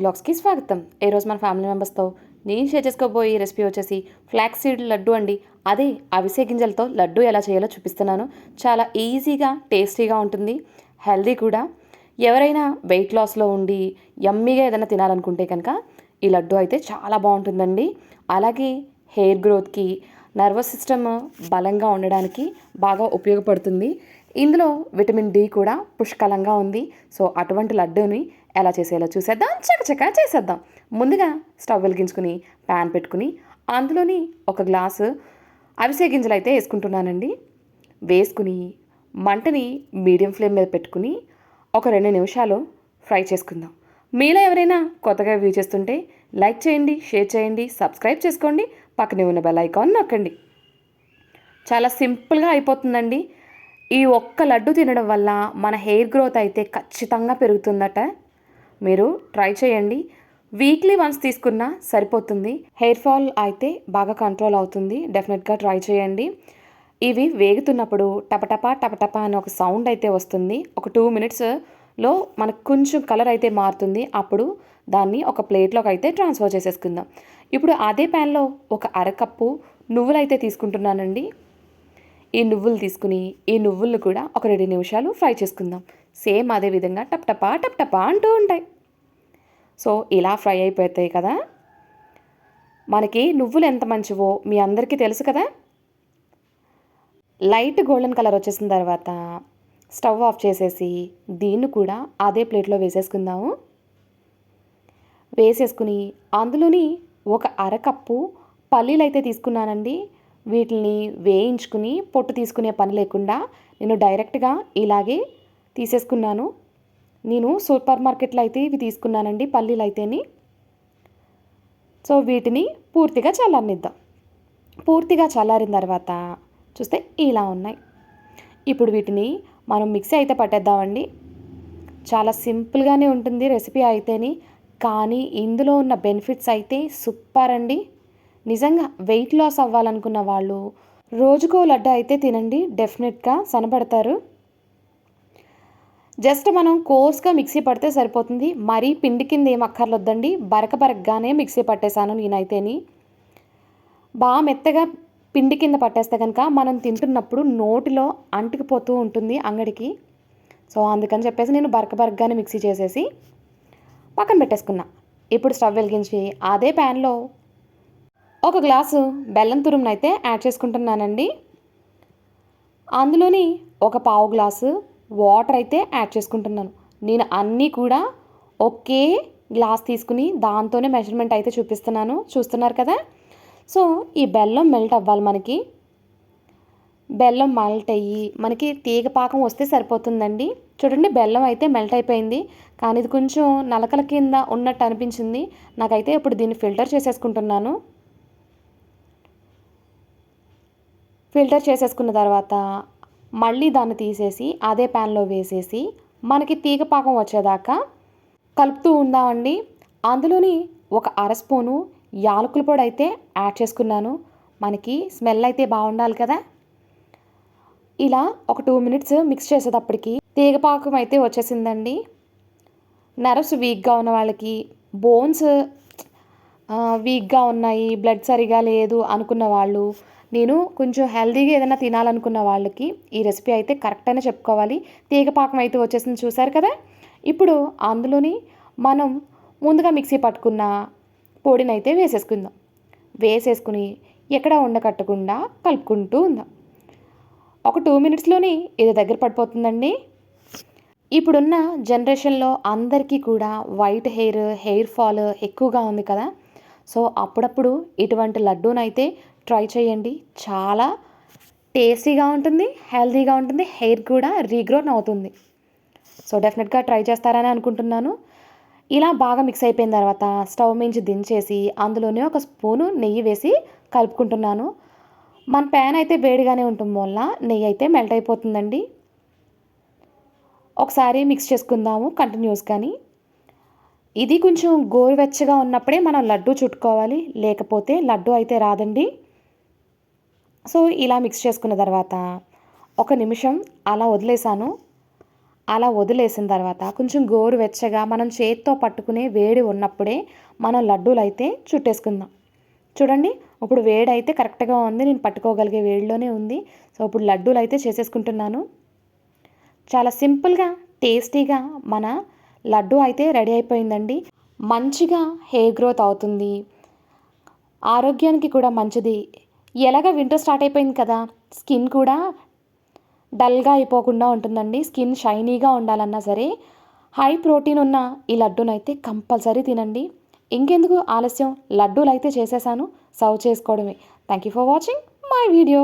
బ్లాగ్స్కి స్వాగతం. ఈరోజు మన ఫ్యామిలీ మెంబర్స్తో నేను షేర్ చేసుకోబోయే రెసిపీ వచ్చేసి ఫ్లాక్స్ సీడ్ లడ్డు అండి. అదే అవిసె గింజలతో లడ్డు ఎలా చేయాలో చూపిస్తున్నాను. చాలా ఈజీగా టేస్టీగా ఉంటుంది. హెల్దీ కూడా. ఎవరైనా వెయిట్ లాస్లో ఉండి యమ్మీగా ఏదైనా తినాలనుకుంటే కనుక ఈ లడ్డు అయితే చాలా బాగుంటుందండి. అలాగే హెయిర్ గ్రోత్కి నర్వస్ సిస్టమ్ బలంగా ఉండడానికి బాగా ఉపయోగపడుతుంది. ఇందులో విటమిన్ డి కూడా పుష్కలంగా ఉంది. సో అటువంటి లడ్డూని ఎలా చేసేలా చూసేద్దాం. చకచక చేసేద్దాం. ముందుగా స్టవ్ వెలిగించుకుని ప్యాన్ పెట్టుకుని అందులోని ఒక గ్లాసు అవిసె గింజలు అయితే వేసుకుంటున్నానండి. వేసుకుని మంటని మీడియం ఫ్లేమ్ మీద పెట్టుకుని ఒక రెండు నిమిషాలు ఫ్రై చేసుకుందాం. మీలో ఎవరైనా కొత్తగా వ్యూ చేస్తుంటే లైక్ చేయండి షేర్ చేయండి సబ్స్క్రైబ్ చేసుకోండి పక్కనే ఉన్న బెల్ ఐకాన్ నొక్కండి. చాలా సింపుల్గా అయిపోతుందండి. ఈ ఒక్క లడ్డు తినడం వల్ల మన హెయిర్ గ్రోత్ అయితే ఖచ్చితంగా పెరుగుతుందట. మీరు ట్రై చేయండి. వీక్లీ వన్స్ తీసుకున్నా సరిపోతుంది. హెయిర్ ఫాల్ అయితే బాగా కంట్రోల్ అవుతుంది. డెఫినెట్గా ట్రై చేయండి. ఇవి వేగుతున్నప్పుడు టపటపా టపటపా అని ఒక సౌండ్ అయితే వస్తుంది. ఒక టూ మినిట్స్లో మనకు కొంచెం కలర్ అయితే మారుతుంది. అప్పుడు దాన్ని ఒక ప్లేట్లోకి అయితే ట్రాన్స్ఫర్ చేసేసుకుందాం. ఇప్పుడు అదే ప్యాన్లో ఒక అరకప్పు నువ్వులు అయితే తీసుకుంటున్నానండి. ఈ నువ్వులు తీసుకుని ఈ నువ్వులను కూడా ఒక రెండు నిమిషాలు ఫ్రై చేసుకుందాం. సేమ్ అదే విధంగా టప్ టపా టప్ టపా అంటూ ఉంటాయి. సో ఇలా ఫ్రై అయిపోతాయి కదా. మనకి నువ్వులు ఎంత మంచివో మీ అందరికీ తెలుసు కదా. లైట్ గోల్డెన్ కలర్ వచ్చేసిన తర్వాత స్టవ్ ఆఫ్ చేసేసి దీన్ని కూడా అదే ప్లేట్లో వేసేసుకుందాము. వేసేసుకుని అందులోని ఒక అరకప్పు పల్లీలు అయితే తీసుకున్నానండి. వీటిని వేయించుకుని పొట్టు తీసుకునే పని లేకుండా నేను డైరెక్ట్గా ఇలాగే తీసేసుకున్నాను. నేను సూపర్ మార్కెట్లో అయితే ఇవి తీసుకున్నానండి పల్లీలు అయితేని. సో వీటిని పూర్తిగా చల్లారనిద్దాం. పూర్తిగా చల్లారిన తర్వాత చూస్తే ఇలా ఉన్నాయి. ఇప్పుడు వీటిని మనం మిక్సీ అయితే పట్టేద్దామండి. చాలా సింపుల్గానే ఉంటుంది రెసిపీ అయితేని కానీ ఇందులో ఉన్న బెనిఫిట్స్ అయితే సూపర్ అండి. నిజంగా వెయిట్ లాస్ అవ్వాలనుకున్న వాళ్ళు రోజుకో లడ్డు అయితే తినండి డెఫినెట్గా సనపడతారు జస్ట్ మనం కోర్స్గా మిక్సీ పడితే సరిపోతుంది. మరీ పిండి కింద ఏం అక్కర్లొద్దండి. బరక బరకగానే మిక్సీ పట్టేశాను నేనైతేని. బాగా మెత్తగా పిండి కింద పట్టేస్తే కనుక మనం తింటున్నప్పుడు నోటిలో అంటుకుపోతూ ఉంటుంది అంగడికి. సో అందుకని చెప్పేసి నేను బరక బరకగానే మిక్సీ చేసేసి పక్కన పెట్టేసుకున్నా. ఇప్పుడు స్టవ్ వెలిగించి అదే ప్యాన్లో ఒక గ్లాసు బెల్లం తురుమునైతే యాడ్ చేసుకుంటున్నానండి. అందులోని ఒక పావు గ్లాసు వాటర్ అయితే యాడ్ చేసుకుంటున్నాను. నేను అన్నీ కూడా ఒకే గ్లాస్ తీసుకుని దాంతోనే మెజర్మెంట్ అయితే చూపిస్తున్నాను. చూస్తున్నారు కదా? సో ఈ బెల్లం మెల్ట్ అవ్వాలి మనకి. బెల్లం మెల్ట్ అయ్యి మనకి తీగ పాకం వస్తే సరిపోతుందండి. చూడండి బెల్లం అయితే మెల్ట్ అయిపోయింది. కానీ ఇది కొంచెం నలకల కింద ఉన్నట్టు అనిపించింది. నాకైతే ఇప్పుడు దీన్ని ఫిల్టర్ చేసేసుకుంటున్నాను. ఫిల్టర్ చేసేసుకున్న తర్వాత మళ్ళీ దాన్ని తీసేసి అదే ప్యాన్లో వేసేసి మనకి తీగ పాకం వచ్చేదాకా కలుపుతూ ఉందామండి. అందులోని ఒక అర స్పూను యాలకుల పొడి అయితే యాడ్ చేసుకున్నాను. మనకి స్మెల్ అయితే బాగుండాలి కదా. ఇలా ఒక టూ మినిట్స్ మిక్స్ చేసేటప్పటికి తీగపాకం అయితే వచ్చేసిందండి. నర్వ్స్ వీక్గా ఉన్న వాళ్ళకి బోన్స్ వీక్గా ఉన్నాయి బ్లడ్ సరిగా లేదు అనుకున్న వాళ్ళు నేను కొంచెం హెల్దీగా ఏదైనా తినాలనుకున్న వాళ్ళకి ఈ రెసిపీ అయితే కరెక్ట్ అనే చెప్పుకోవాలి. తీగపాకం అయితే వచ్చేసింది చూసారు కదా? ఇప్పుడు అందులోని మనం ముందుగా మిక్సీ పట్టుకున్న పొడిని అయితే వేసేసుకుందాం. వేసేసుకుని ఎక్కడ ఉండకట్టకుండా కలుపుకుంటూ ఉందాం. ఒక టూ మినిట్స్లోనే ఇది దగ్గర పడిపోతుందండి. ఇప్పుడున్న జనరేషన్లో అందరికీ కూడా వైట్ హెయిర్ హెయిర్ ఫాల్ ఎక్కువగా ఉంది కదా? సో అప్పుడప్పుడు ఇటువంటి లడ్డూనైతే ట్రై చేయండి. చాలా టేస్టీగా ఉంటుంది హెల్తీగా ఉంటుంది హెయిర్ కూడా రీగ్రోన్ అవుతుంది. సో డెఫినెట్గా ట్రై చేస్తారని అనుకుంటున్నాను. ఇలా బాగా మిక్స్ అయిపోయిన తర్వాత స్టవ్ మించి దించేసి అందులోనే ఒక స్పూను నెయ్యి వేసి కలుపుకుంటున్నాను. మన ప్యాన్ అయితే వేడిగానే ఉంటుంది వల్ల నెయ్యి అయితే మెల్ట్ అయిపోతుందండి. ఒకసారి మిక్స్ చేసుకుందాము కంటిన్యూస్ కానీ ఇది కొంచెం గోరువెచ్చగా ఉన్నప్పుడే మనం లడ్డు చుట్టుకోవాలి లేకపోతే లడ్డు అయితే రాదండి. సో ఇలా మిక్స్ చేసుకున్న తర్వాత ఒక నిమిషం అలా వదిలేసాను అలా వదిలేసిన తర్వాత కొంచెం గోరువెచ్చగా మనం చేతితో పట్టుకునే వేడి ఉన్నప్పుడే మనం లడ్డూలు అయితే చుట్టేసుకుందాం. చూడండి ఇప్పుడు వేడి అయితే కరెక్ట్గా ఉంది. నేను పట్టుకోగలిగే వేడిలోనే ఉంది. సో ఇప్పుడు లడ్డూలు అయితే చేసేసుకుంటున్నాను. చాలా సింపుల్గా టేస్టీగా మన లడ్డు అయితే రెడీ అయిపోయిందండి. మంచిగా హెయిర్ గ్రోత్ అవుతుంది. ఆరోగ్యానికి కూడా మంచిది. ఎలాగ వింటర్ స్టార్ట్ అయిపోయింది కదా? స్కిన్ కూడా డల్గా అయిపోకుండా ఉంటుందండి. స్కిన్ షైనీగా ఉండాలన్నా సరే హై ప్రోటీన్ ఉన్న ఈ లడ్డూనైతే కంపల్సరీ తినండి. ఇంకెందుకు ఆలస్యం? లడ్డూలు అయితే చేసేసాను. సర్వ్ చేసుకోవడమే. Thank you for watching my video